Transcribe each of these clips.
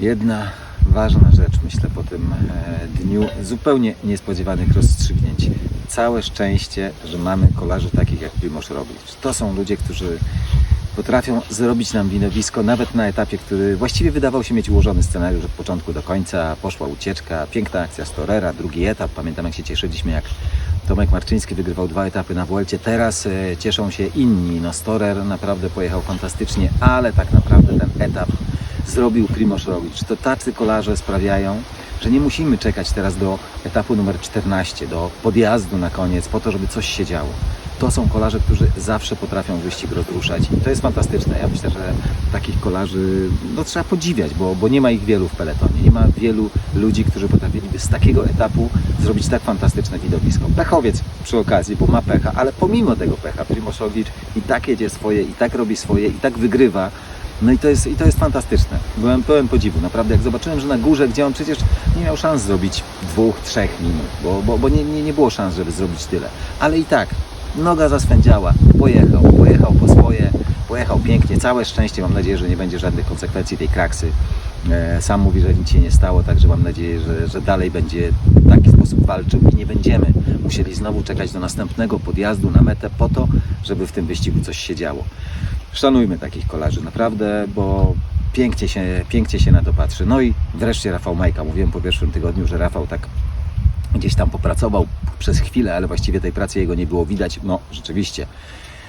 Jedna ważna rzecz, myślę, po tym e, dniu zupełnie niespodziewanych rozstrzygnięć. Całe szczęście, że mamy kolarzy takich jak Primoz Roglic. To są ludzie, którzy potrafią zrobić nam winowisko nawet na etapie, który właściwie wydawał się mieć ułożony scenariusz od początku do końca. Poszła ucieczka, piękna akcja Storera, drugi etap. Pamiętam jak się cieszyliśmy, jak Tomek Marczyński wygrywał dwa etapy na Vuelcie. Teraz e, cieszą się inni. No Storer naprawdę pojechał fantastycznie, ale tak naprawdę ten etap zrobił Primoz Roglic. To tacy kolarze sprawiają, że nie musimy czekać teraz do etapu numer 14, do podjazdu na koniec, po to, żeby coś się działo. To są kolarze, którzy zawsze potrafią wyścig rozruszać to jest fantastyczne. Ja myślę, że takich kolarzy no, trzeba podziwiać, bo, bo nie ma ich wielu w peletonie. Nie ma wielu ludzi, którzy potrafiliby z takiego etapu zrobić tak fantastyczne widowisko. Pechowiec przy okazji, bo ma pecha, ale pomimo tego pecha Primoz Roglic i tak jedzie swoje, i tak robi swoje, i tak wygrywa. No i to jest, i to jest fantastyczne. Byłem pełen podziwu. Naprawdę, jak zobaczyłem, że na górze, gdzie on przecież nie miał szans zrobić dwóch, trzech minut, bo, bo, bo nie, nie, nie było szans, żeby zrobić tyle. Ale i tak, noga zaswędziała, pojechał, pojechał po swoje, pojechał pięknie. Całe szczęście, mam nadzieję, że nie będzie żadnych konsekwencji tej kraksy. E, Sam mówi, że nic się nie stało, także mam nadzieję, że, że dalej będzie w taki sposób walczył i nie będziemy musieli znowu czekać do następnego podjazdu na metę po to, żeby w tym wyścigu coś się działo. Szanujmy takich kolarzy, naprawdę, bo pięknie się, pięknie się na to patrzy. No i wreszcie Rafał Majka. Mówiłem po pierwszym tygodniu, że Rafał tak gdzieś tam popracował przez chwilę, ale właściwie tej pracy jego nie było widać. No, rzeczywiście.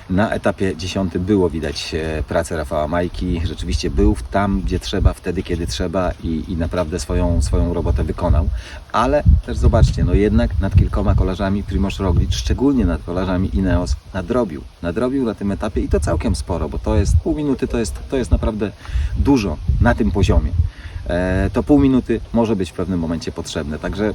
Na etapie 10 było widać e, pracę Rafała Majki. Rzeczywiście był tam, gdzie trzeba, wtedy, kiedy trzeba i, i naprawdę swoją, swoją robotę wykonał. Ale też zobaczcie, no jednak nad kilkoma kolarzami Primoz Roglic, szczególnie nad kolarzami Ineos, nadrobił. Nadrobił na tym etapie i to całkiem sporo, bo to jest pół minuty, to jest, to jest naprawdę dużo na tym poziomie to pół minuty może być w pewnym momencie potrzebne. Także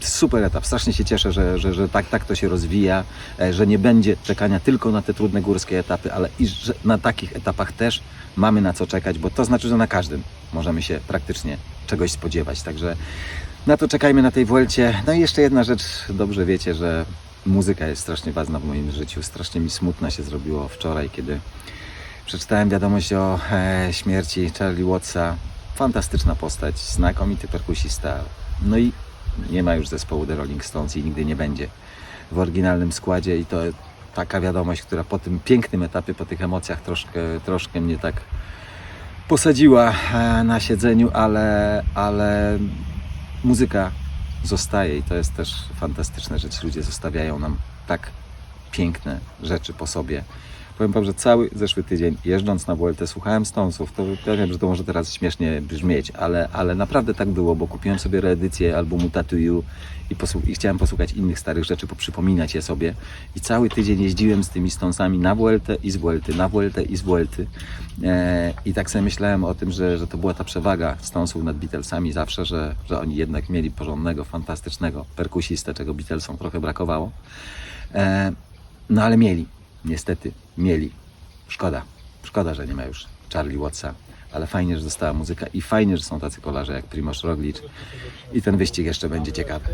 super etap. Strasznie się cieszę, że, że, że tak, tak to się rozwija, e, że nie będzie czekania tylko na te trudne górskie etapy, ale i że na takich etapach też mamy na co czekać, bo to znaczy, że na każdym możemy się praktycznie czegoś spodziewać. Także na to czekajmy na tej Vuelcie. No i jeszcze jedna rzecz. Dobrze wiecie, że muzyka jest strasznie ważna w moim życiu. Strasznie mi smutno się zrobiło wczoraj, kiedy przeczytałem wiadomość o e, śmierci Charlie Wattsa. Fantastyczna postać, znakomity perkusista. No i nie ma już zespołu The Rolling Stones i nigdy nie będzie w oryginalnym składzie i to taka wiadomość, która po tym pięknym etapie, po tych emocjach troszkę, troszkę mnie tak posadziła e, na siedzeniu, ale, ale muzyka zostaje i to jest też fantastyczne, że ci ludzie zostawiają nam tak piękne rzeczy po sobie. Powiem Wam, że cały zeszły tydzień jeżdżąc na Vueltę słuchałem Stonesów. To ja wiem, że to może teraz śmiesznie brzmieć, ale, ale naprawdę tak było, bo kupiłem sobie reedycję albumu Tattoo You i, i chciałem posłuchać innych starych rzeczy, poprzypominać je sobie. I cały tydzień jeździłem z tymi Stonesami na Vueltę i z Vuelty, na Vueltę i z Vuelty. E, I tak sobie myślałem o tym, że, że to była ta przewaga Stonesów nad Beatlesami zawsze, że, że oni jednak mieli porządnego, fantastycznego perkusistę, czego Beatlesom trochę brakowało. E, no ale mieli, niestety, mieli. Szkoda, szkoda, że nie ma już Charlie Wattsa, ale fajnie, że została muzyka i fajnie, że są tacy kolarze jak Primoz Roglic i ten wyścig jeszcze będzie ciekawy.